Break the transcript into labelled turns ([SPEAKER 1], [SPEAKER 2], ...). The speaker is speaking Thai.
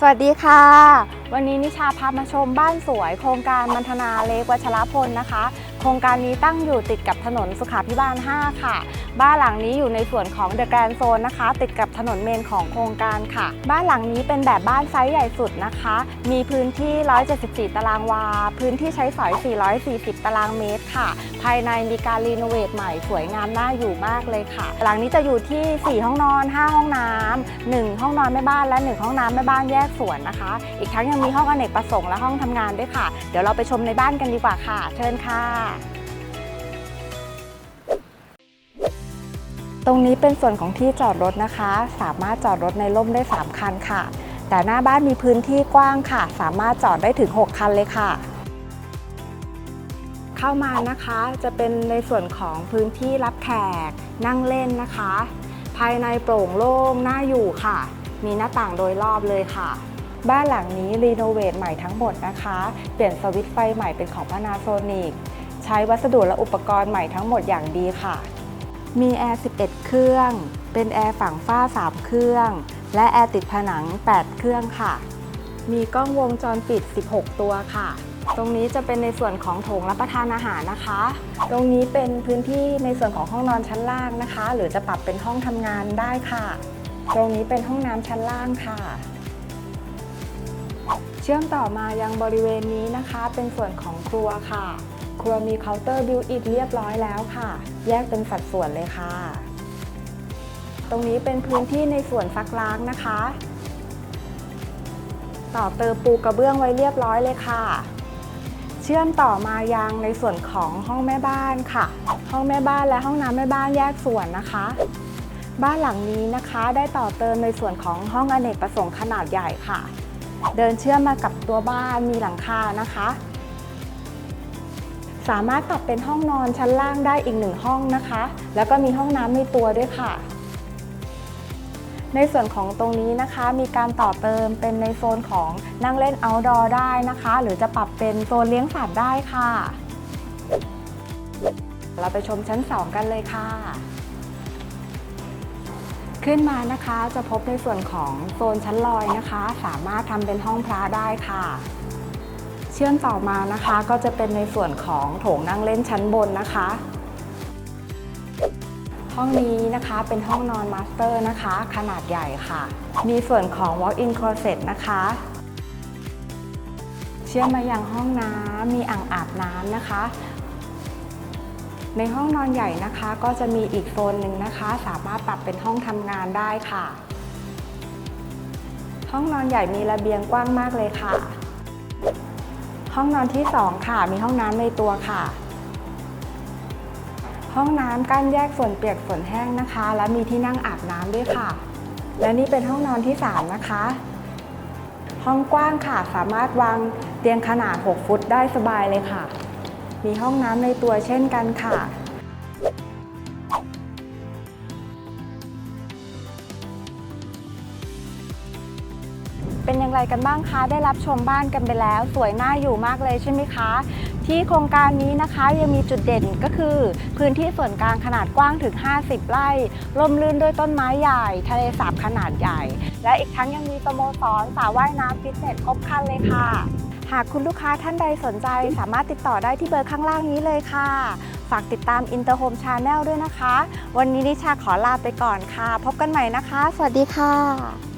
[SPEAKER 1] สวัสดีค่ะ วันนี้นิชาพามาชมบ้านสวย โครงการมันธนาเล็กวัชรพลนะคะ ครงการนี้ตั้งอยู่ติดกับถนนสุขาพิบาล 5 ค่ะ บ้านหลังนี้อยู่ในส่วนของเดอะแกรนโซนนะคะ ติดกับถนนเมนของโครงการค่ะ บ้านหลังนี้เป็นแบบบ้านไซส์ใหญ่สุดนะคะ มีพื้นที่ 174 ตารางวา พื้นที่ใช้สอย 440 ตารางเมตรค่ะ ภายในมีการรีโนเวทใหม่สวยงามน่าอยู่มากเลยค่ะ หลังนี้จะอยู่ที่ 4 ห้องนอน 5 ห้องน้ำ1ห้องนอนแม่บ้านและ 1 ห้องน้ำแม่บ้านแยกส่วนนะคะ อีกทั้งยังมีห้องอเนกประสงค์และห้องทำงานด้วยค่ะ เดี๋ยวเราไปชมในบ้านกันดีกว่าค่ะ เชิญค่ะตรงนี้เป็นส่วนของที่จอดรถนะคะ สามารถจอดรถในร่มได้ 3 คันค่ะ แต่หน้าบ้านมีพื้นที่กว้างค่ะ สามารถจอดได้ถึง 6 คันเลยค่ะ เข้ามานะคะจะเป็นในส่วนของพื้นที่รับแขก นั่งเล่นนะคะ ภายในโปร่งโล่งน่าอยู่ค่ะ มีหน้าต่างโดยรอบเลยค่ะ บ้านหลังนี้รีโนเวทใหม่ทั้งหมดนะคะ เปลี่ยนสวิตช์ไฟใหม่เป็นของ Panasonic ใช้วัสดุและอุปกรณ์ใหม่ทั้งหมดอย่างดีค่ะ มีแอร์ 11 เครื่อง เป็นแอร์ฝั่งฝ้า 3 เครื่อง และแอร์ติดผนัง 8 เครื่องค่ะ มีกล้องวงจรปิด 16 ตัวค่ะ ตรงนี้จะเป็นในส่วนของโถงรับประทานอาหารนะคะ ตรงนี้เป็นพื้นที่ในส่วนของห้องนอนชั้นล่างนะคะ หรือจะปรับเป็นห้องทำงานได้ค่ะ ตรงนี้เป็นห้องน้ำชั้นล่างค่ะเชื่อมต่อมายังบริเวณนี้นะคะ เป็นส่วนของครัวค่ะ รัวมีเคาน์เตอร์บิวอินเรียบร้อยแล้วค่ะ แยกเป็นสัดส่วนเลยค่ะ ตรงนี้เป็นพื้นที่ในส่วนซักล้างนะคะ ต่อเติมปูกระเบื้องไว้เรียบร้อยเลยค่ะ เชื่อมต่อมายังในส่วนของห้องแม่บ้านค่ะ ห้องแม่บ้านและห้องน้ำแม่บ้านแยกส่วนนะคะ บ้านหลังนี้นะคะได้ต่อเติมในส่วนของห้องอเนกประสงค์ขนาดใหญ่ค่ะ เดินเชื่อมมากับตัวบ้านมีหลังคานะคะ สามารถปรับเป็นห้องนอนชั้นล่างได้อีกหนึ่งห้องนะคะ แล้วก็มีห้องน้ำในตัวด้วยค่ะ ในส่วนของตรงนี้นะคะ มีการต่อเติมเป็นในโซนของนั่งเล่น outdoor ได้นะคะ หรือจะปรับเป็นโซนเลี้ยงสัตว์ได้ค่ะ เราไปชมชั้น 2 กันเลยค่ะขึ้นมานะคะจะพบในส่วนของโซนชั้นลอยนะคะ สามารถทำเป็นห้องพระได้ค่ะ เชื่อมต่อมานะคะ ก็จะเป็นในส่วนของโถงนั่งเล่นชั้นบนนะคะ ห้องนี้นะคะเป็นห้องนอนมาสเตอร์นะคะ ขนาดใหญ่ค่ะ มีส่วนของ walk-in closet นะคะ เชื่อมมายังห้องน้ำมีอ่างอาบน้ำนะคะในห้องนอนใหญ่นะคะก็จะมีอีกโซนหนึ่งนะคะ สามารถปรับเป็นห้องทำงานได้ค่ะ ห้องนอนใหญ่มีระเบียงกว้างมากเลยค่ะ ห้องนอนที่ 2 ค่ะ มีห้องน้ำในตัวค่ะ ห้องน้ำกั้นแยกส่วนเปียกส่วนแห้งนะคะ และมีที่นั่งอาบน้ำด้วยค่ะ และนี่เป็นห้องนอนที่ 3 นะคะ ห้องกว้างค่ะ สามารถวางเตียงขนาด 6 ฟุตได้สบายเลยค่ะ มีห้องน้ำในตัวเช่นกันค่ะ เป็นอย่างไรกันบ้างคะ ได้รับชมบ้านกันไปแล้ว สวยน่าอยู่มากเลยใช่ไหมคะ ที่โครงการนี้นะคะยังมีจุดเด่นก็คือ พื้นที่ส่วนกลางขนาดกว้างถึง 50 ไร่ร่มรื่นด้วยต้นไม้ใหญ่ ทะเลสาบขนาดใหญ่ และอีกทั้งยังมีสโมสรสระว่ายน้ำฟิตเนสครบครันเลยค่ะ หากคุณลูกค้าท่านใดสนใจสามารถติดต่อได้ที่เบอร์ข้างล่างนี้เลยค่ะฝากติดตาม Interhome Channel ด้วยนะคะ วันนี้นิชาขอลาไปก่อนค่ะ พบกันใหม่นะคะ สวัสดีค่ะ